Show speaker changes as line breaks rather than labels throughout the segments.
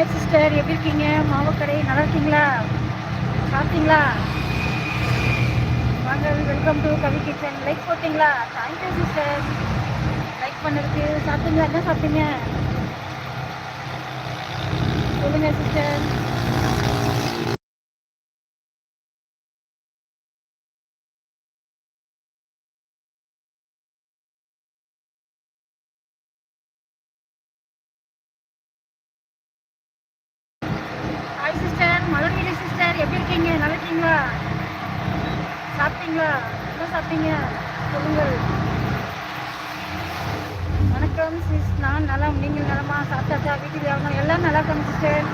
Hi sister எப்படி இருக்கீங்க? மாவக்கடை நல்லா இருக்கீங்களா? சாப்பிட்டீங்களா? வாங்க welcome to Kavi kitchen like போட்டிங்களா? தேங்க்யூ சிஸ்டர் லைக் பண்ணுறதுக்கு சாப்பிட்டீங்களா? என்ன சாப்பிட்டீங்க? சொல்லுங்கள் சிஸ்டர் நல்லா இருக்கீங்களா சாப்பிட்டீங்களா? என்ன சாப்பிட்டீங்க? சொல்லுங்கள். வணக்கம் சிஸ். நான் நல்லா நீங்கள் நலமா? சாப்பிட்டாச்சா? வீட்டுக்கு யாரும்? எல்லாம் நல்லா இருக்காங்க சிஸ்டர்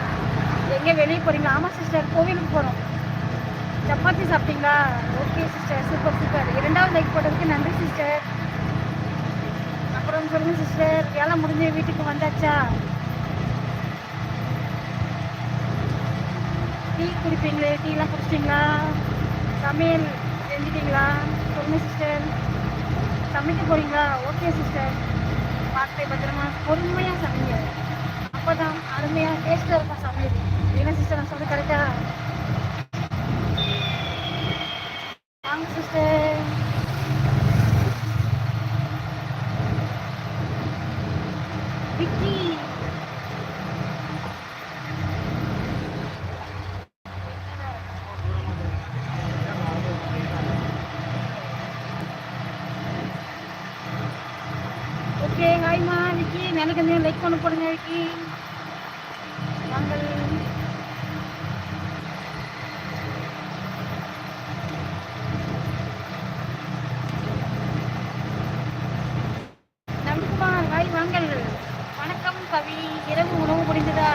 எங்கே வெளியே போகிறீங்களா ஆமாம் சிஸ்டர் கோவிலுக்கு போகிறோம் சப்பாத்தி சாப்பிட்டீங்களா? Okay sister super super. இரண்டாவது லைக் போட்டதுக்கு நன்றி சிஸ்டர் அப்புறம் சொல்லுங்கள் சிஸ்டர் வேலை முடிஞ்சு வீட்டுக்கு வந்தாச்சா? டீ குடிப்பீங்களே? டீலாம் குடிச்சிட்டிங்களா? சமையல் செஞ்சிட்டிங்களா? சொல்லுங்கள் சிஸ்டர் சமைக்க போகிறீங்களா ஓகே சிஸ்டர் பார்த்து பத்திரமா பொறுமையாக சமைங்க. அப்போ தான் அருமையாக டேஸ்ட்டாக இருக்கும் சமையல். என்ன சிஸ்டர் நான் சொல்கிறது கரெக்டாக வாங்க சிஸ்டர் விக்கி ஓகே ஹாய்மா விக்கி எனக்கு லைக் பண்ண போடுங்க விக்கி. வாங்கள் நம்பிக்குமார் ஹாய் வாங்கள் வணக்கம் கவி. இரவு உணவு முடிந்ததா?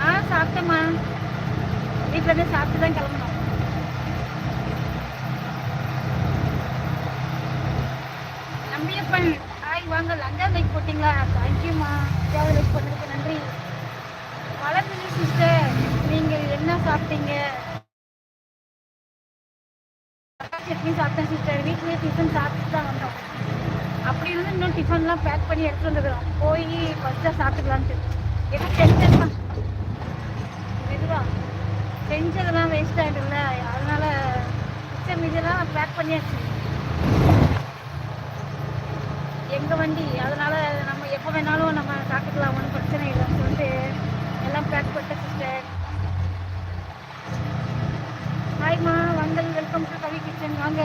ஆ சாப்பிட்டேம்மா. வீட்டில் இருந்து சாப்பிட்டு தான் கிளம்பணும் நம்பியப்பன் ஹாய் வாங்க. அஞ்சாவது லைக் போட்டிங்களா? தேங்க்யூம்மா தேவை லைக் பண்ணதுக்கு நன்றி. வளர்ந்து சிஸ்டர் நீங்கள் என்ன சாப்பிட்டீங்க? சட்னி சாப்பிட்டேன் சிஸ்டர் வீட்லேயே டிஃபன் சாப்பிட்டு தான் வந்தோம். அப்படி இருந்து இன்னும் டிஃபன்லாம் பேக் பண்ணி எடுத்துகிட்டு வந்துக்கிறோம் போய் ஃபஸ்ட்டாக சாப்பிட்டுக்கலான்ட்டு. ஏன்னா செஞ்சதெல்லாம் மெதுவா. செஞ்சதெல்லாம் வேஸ்ட் ஆகிடும்ல அதனால் மிச்சம் மீதெல்லாம் பேக் பண்ணியாச்சு. எங்கள் வண்டி? அதனால் நம்ம எப்போ வேணாலும் நம்ம சாப்பிட்டுக்கலாம் ஒன்றும் பிரச்சனை இல்லைன்னு சொல்லிட்டு எல்லாம் பேக் பண்ணிட்டேன் சிஸ்டர் ஹாய்மா வந்தல் வெல்கம் டு கவி கிச்சன் வாங்க.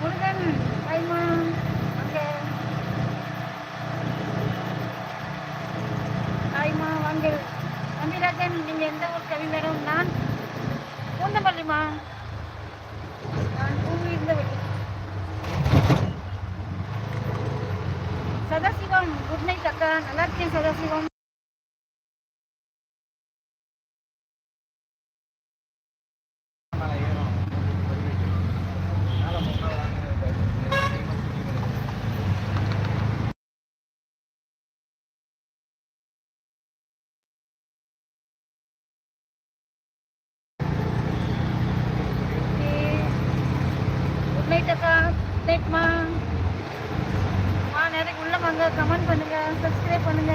முருகன் ஹாய்மா வாங்க. ஹாய்மா வாங்க தம்பிராஜன் நீங்கள் எந்த ஊர் கவி மேடம் நான் பூந்தமல்லிமா நான் பூமி இருந்தவள்ளி சதாசிவம் குட் நைட் அக்கா நல்லா இருக்கேன் சதாசிவம் குட் நைட் அக்கா குட் நைட்மா ஆ நிறைய உள்ள வாங்க கமெண்ட் பண்ணுங்க சப்ஸ்கிரைப் பண்ணுங்க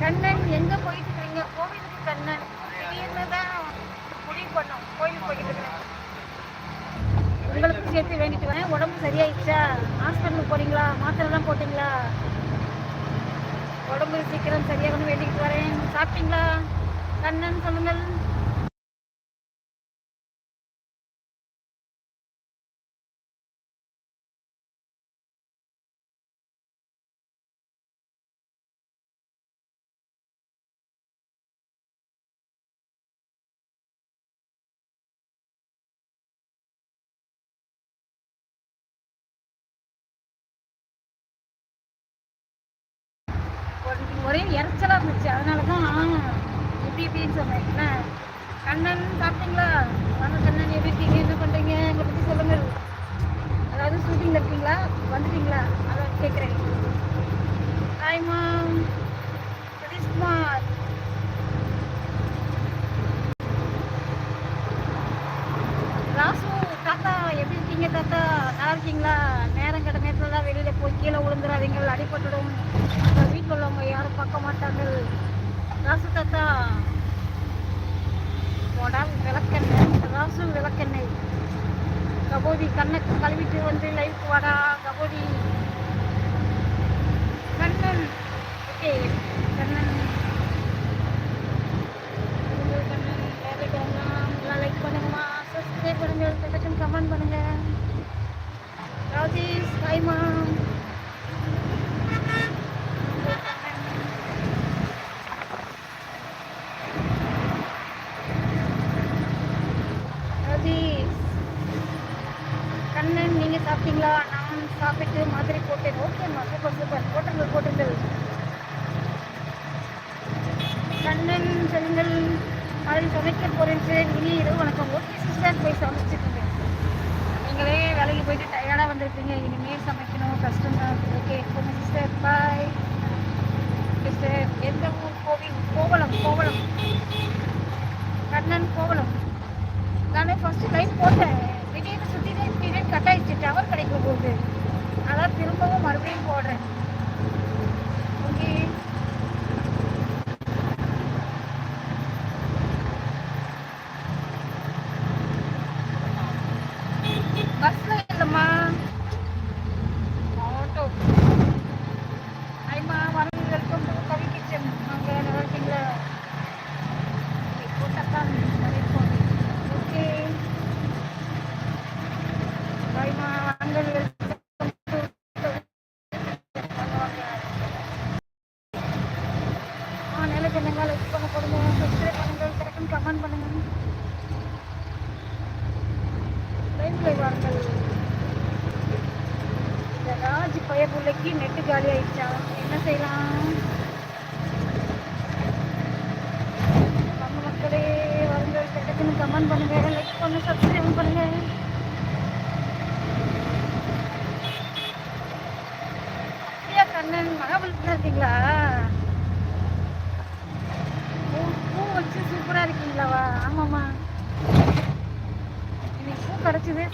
கண்ணன் எங்க போயிட்டு இருக்கீங்க கோவிலுக்கு கண்ணன் திடீர்னு தான் முடிவு பண்ணோம் கோயிலுக்கு போயிட்டு இருக்கிறேன் உங்களுக்கு சேர்த்து வேண்டிட்டு வரேன். உடம்பு சரியாயிடுச்சா? ஹாஸ்பிட்டலுக்கு போறீங்களா? மாத்திரைலாம் போட்டிங்களா? உடம்பு சீக்கிரம் சரியாகணும் வேண்டிக்கிட்டு வரேன். சாப்பிட்டீங்களா? கண்ணன் சொல்லுங்கள். அதனால தான் எப்படி இப்படின்னு சொன்னேன் என்ன கண்ணன் சாப்பிட்டீங்களா? வாங்க கண்ணன் எப்படி இருக்கீங்க? என்ன பண்ணுறீங்க எங்களை பற்றி சொல்லுங்கள் அதாவது ஷூட்டிங்கில் இருக்கீங்களா? வந்துட்டீங்களா? அதான் கேட்குறேன் ஹாய்மா சதீஷ்குமார் ராசு தாத்தா எப்படி இருக்கீங்க தாத்தா நல்லா இருக்கீங்களா நேரம் கிட்ட நேரத்தில் தான் வெளியில் போய் கீழே விழுந்துடாதீங்க அடிபட்டுடும் உங்கள் வீட்டில் உள்ளவங்க யாரும் பார்க்க மாட்டாங்க ராசு தாத்தா போடா விளக்கெண்ணெய் ராசு விளக்கெண்ணெய் கபோதி கண்ணை கழுவிட்டு வந்து லைஃப் வாடா கபோதி கண்ணன் ஓகே கண்ணன் உங்கள் கண்ணன் ஃபேவரட் எல்லாம் எல்லாம் லைக் பண்ணுங்கம்மா சப்ஸ்கிரைப் பண்ணுங்க டக்குன்னு கமெண்ட் பண்ணுங்க ராஜேஷ் ஹாய்மா ராஜேஷ் கண்ணன் நீங்க சாப்பிட்டீங்களா நான் சாப்பிட்டு மாதிரி போட்டேன் ஓகேம்மா சூப்பர் சூப்பர் போட்டுங்கள் போட்டுங்கள் கண்ணன் செல்லுங்கள் மாதிரி சமைக்க போறேன் சார் இனி இரவு வணக்கம் ஓகே சிஸ்டர் போய் சமைச்சிருக்கீங்க நீங்களே வேலைக்கு போயிட்டு டயர்டாக வந்திருப்பீங்க இனிமேல் சமைக்கணும் கஷ்டம் தான் ஓகே போங்க சிஸ்டர் பாய் சிஸ்டர் எந்த ஊர் கோவில் கோவளம் கோவளம் கண்ணன் கோவளம் நானே ஃபர்ஸ்ட் லைன் போட்டேன். திடீர்னு சுற்றி திடீர்னு கட் ஆகிடுச்சு டவர் கிடைக்க போகுது. அதான் திரும்பவும் மறுபடியும் போடுறேன். ஓகே பஸ்ல இல்லைம்மா ஆட்டோ ஐமா வரங்க வெல்கம் டு கவி கிச்சன் அங்கே நல்லா இருக்கீங்களா போட்டாத்தான் ஓகே பாய்மா வாங்க வெல்கம் டு ஆ நல்ல பண்ணுங்க லைக் பண்ண போடுங்க சப்ஸ்கிரைப் பண்ணுங்க டக்குன்னு கமெண்ட் பண்ணுங்க லைவ்ல வாருங்கள் இந்த ராஜ் பய பிள்ளைக்கு நெட்டு காலி ஆயிடுச்சா என்ன செய்யலாம் நம்ம மக்களே வாருங்கள் டக்குன்னு கமெண்ட் பண்ணுங்க லைக் பண்ணு சப்ஸ்கிரைப் பண்ணுங்க அப்படியா கண்ணன்? மகாபலிபுரம் இருக்கீங்களா?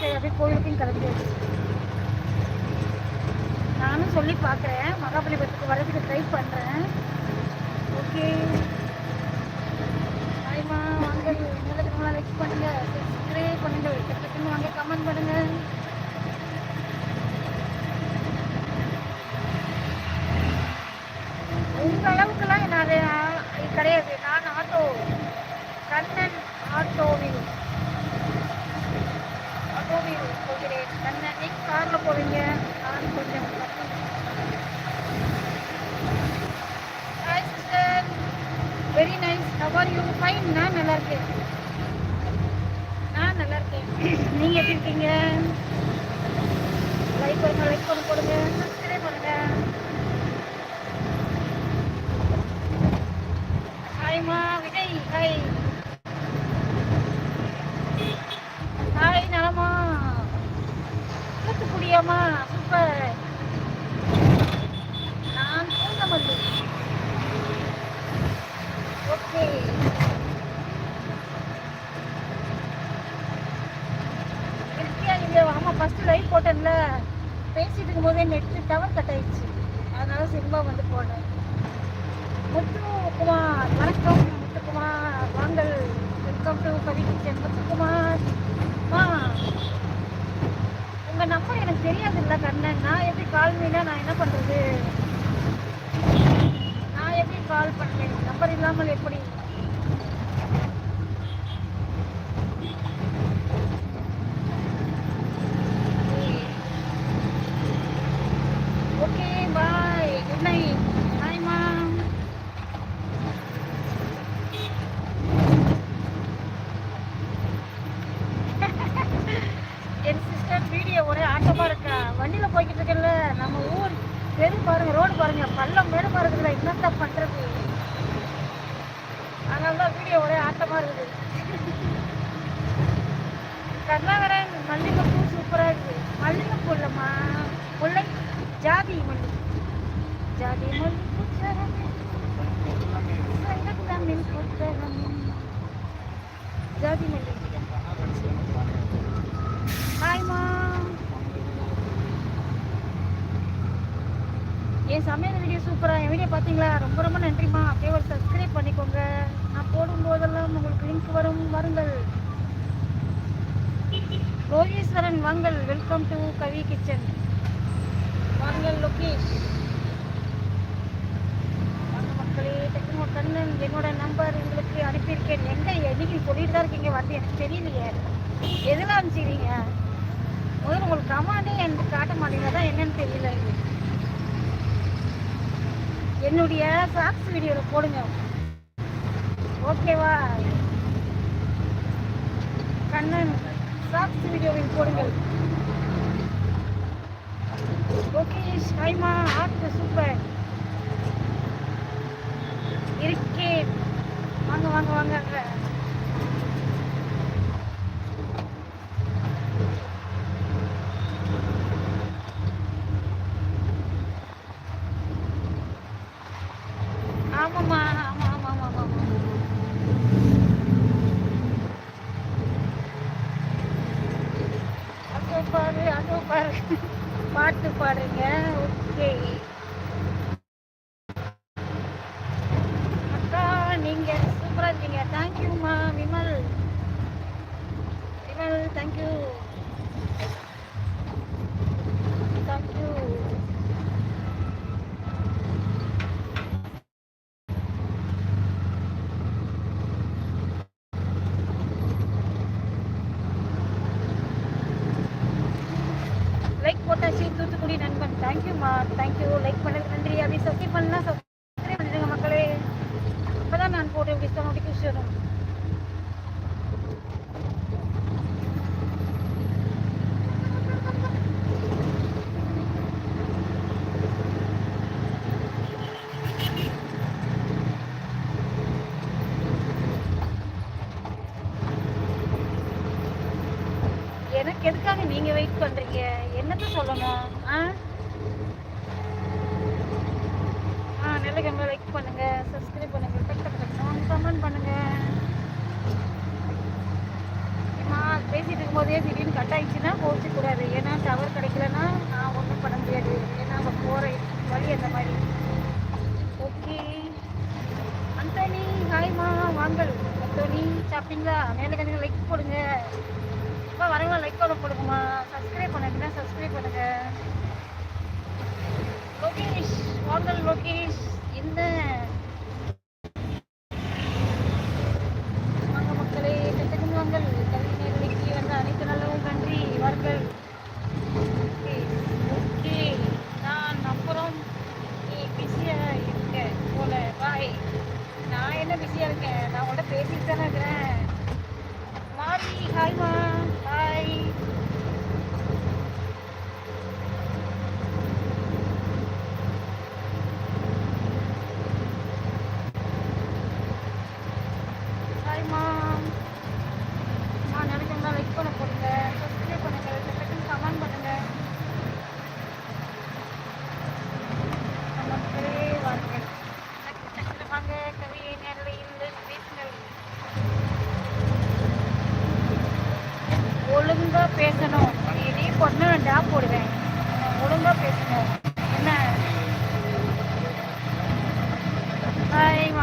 கிடச்சிது சரி அப்படியே கோயிலுக்கும் கிடச்சிது நானும் சொல்லி பார்க்குறேன். மகாபலிபுரத்துக்கு வரதுக்கு ட்ரை பண்ணுறேன் ஓகே. ஹாய்மா வாங்க. நல்லா லைக் பண்ணுங்கள் சப்ஸ்கிரைப் பண்ணுங்கள் வாங்க கமெண்ட் பண்ணுங்கள் உங்க அளவுக்குலாம் நான் அது கிடையாது நான் ஆட்டோ கண்ணன் ஆட்டோவில் ஆட்டோவில் போகிறேன் கண்ணன் நீங்க கார்ல போவீங்க நான் கொஞ்சம் hi sister very nice how are you fine நான் நல்லா இருக்கேன் நான் நல்லா இருக்கேன் நீங்க எப்படி இருக்கீங்க லைக் பண்ணுங்க லைக் பண்ண போடுங்க சப்ஸ்கிரைப் பண்ணுங்க ஹாய்மா விஜய் ஹாய் ஹாய் நலமா தூத்துக்குடியாமா சூப்பர் நான் பூந்தமல்லி ஓகே இருக்கியா ஆமா ஃபர்ஸ்ட் லைவ் போட்டேன்ல. பேசிட்டு இருக்கும்போதே நெட் டவர் கட் ஆயிடுச்சு. அதனால சினிமா வந்து போனேன் முத்துக்குமார் வணக்கம். முத்துக்குமார் வாங்கல் welcome to Kavi kitchen Muthukumar. மா. உங்க நம்பர் எனக்கு தெரியாதுல்ல கண்ணன் நான் எப்படி கால் மீனா நான் என்ன பண்ணுறது நான் எப்படி கால் பண்ணேன்? நம்பர் இல்லாமல் எப்படி ஏ சமையல் வீடியோ சூப்பராக என் வீடியோ பார்த்தீங்களா ரொம்ப ரொம்ப நன்றிம்மா. அப்படியே ஒரு சப்ஸ்கிரைப் பண்ணிக்கோங்க. நான் போடும்போதெல்லாம் உங்களுக்கு லிங்க் வரும். வருங்கள். ரோகேஸ்வரன் வாங்கல் வெல்கம் டு கவி கிச்சன் வாங்கல் லோகேஷ். மக்களே. டக்குனு கண்ணன் என்னோட நம்பர் உங்களுக்கு அனுப்பியிருக்கேன். எங்கே என்னைக்கு சொல்லிட்டு தான் இருக்கீங்க. வந்து எனக்கு தெரியலையே. எதெல்லாம் அனுப்பிச்சிக்கிறீங்க முதல்ல உங்களுக்கு கமாண்டே எனக்கு காட்ட மாட்டேங்கிறதா என்னன்னு தெரியல. என்னுடைய ஷார்ட்ஸ் வீடியோவில் போடுங்க. ஓகேவா கண்ணன் ஷார்ட்ஸ் வீடியோவில் போடுங்கள். ஓகே ஷைமா ஆர்ட் சூப்பர் இருக்கேன். வாங்க வாங்க வாங்க. தேங்க்யூ லைக் பண்ணது நன்றி. அப்படி சப்ஸ்கிரைப் பண்ணலாம்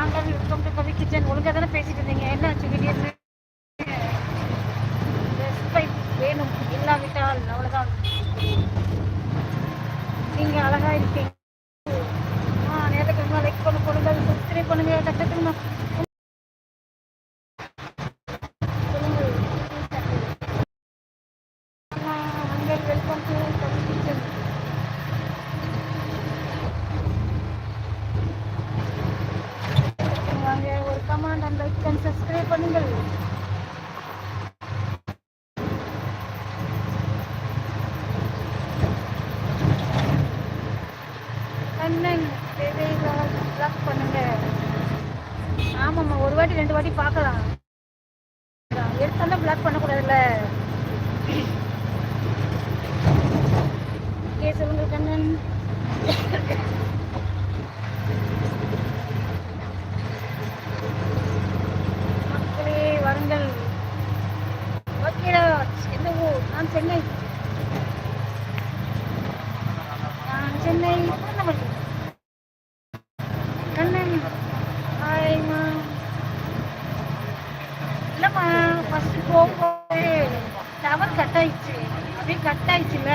ma'am welcome to Pavi kitchen ஒழுங்காக தானே பேசிட்டு இருந்தீங்க? என்ன ஆச்சு வீடியோஸ் ஒரு வாட்டி ரெண்டு வாட்டி பார்க்கலாம். எடுத்தாலும் பிளாக் பண்ணக்கூடாதுல்ல ஓகே சொல்லுங்க கண்ணன் மக்களே வாருங்கள் ஓகே எந்த ஊர் நான் சென்னை நான் சென்னை பூந்தமல்லி கண்ணன் ஹாய்மா இல்லைம்மா ஃபஸ்ட்டு போகும்போது டவர் கட் ஆயிடுச்சு அப்படியே கட் ஆயிடுச்சுல்ல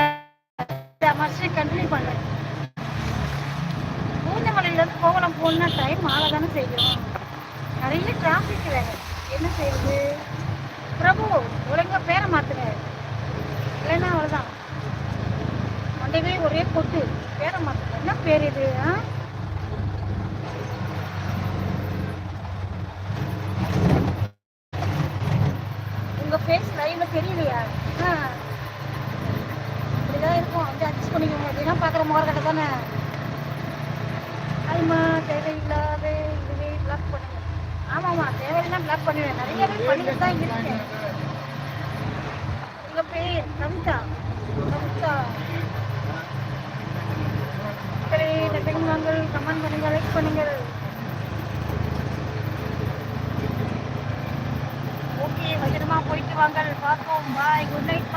மறுபடியும் கண்டினியூ பண்ணேன் பூந்தமல்லியிலேருந்து டைம் ஆக தானே செய்யும் நிறைய டிராஃபிக் வேறு. என்ன செய்யுது பிரபு ஒழுங்கா பேரை மாத்துங்க. இல்லைன்னா அவ்வளோதான் மண்டையிலே ஒரே கொட்டு பேரை மாத்துங்க. என்ன பேர் இது ஆ? உங்கள் ஃபேஸ் லைவ்ல தெரியலையா? ஆ. இப்படிதான் இருக்கும். வந்து அட்ஜஸ்ட் பண்ணிக்கோங்க அப்படின்னா பார்க்குற முகரக்கட்டை தானே? அதுமா தேவையில்லாத இதுவே பிளாக் பண்ணுவேன் ஆமாம்மா தேவையில்லாம் பிளாக் பண்ணுவேன். நிறைய பேர் பண்ணிட்டு தான் இருக்கேன். உங்க பேர்? நமிதா கவிதா. சரி நெட்டங்கள் கமெண்ட் பண்ணுங்க லைக் பண்ணுங்கள் ஓகே பத்திரமா போயிட்டு வாங்க. பார்ப்போம். பாய் குட் நைட்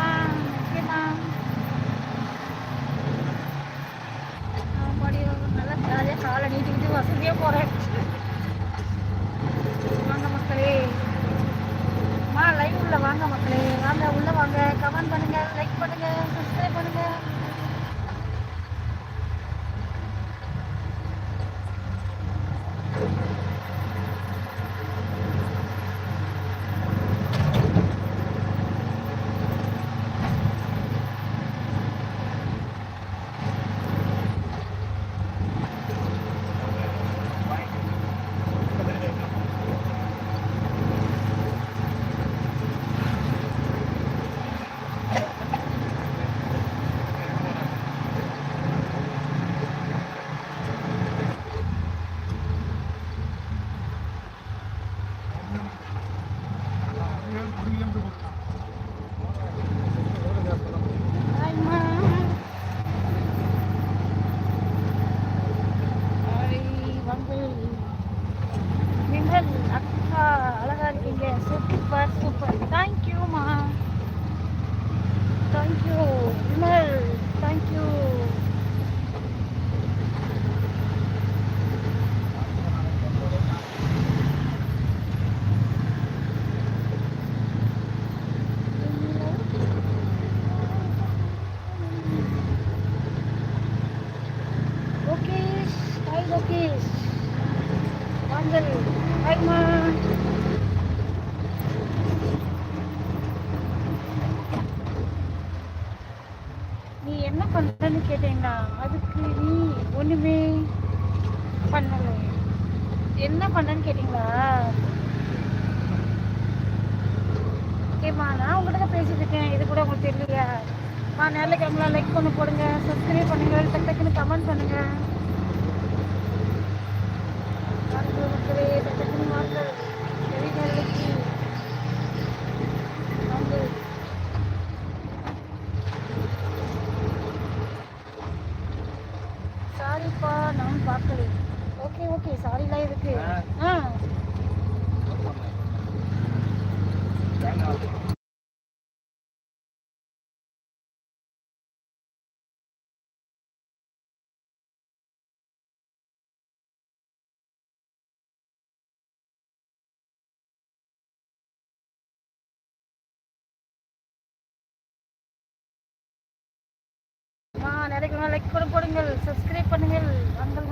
ஆ மேலே லைக் கூட போடுங்கள் சப்ஸ்கிரைப் பண்ணுங்கள். வங்கள்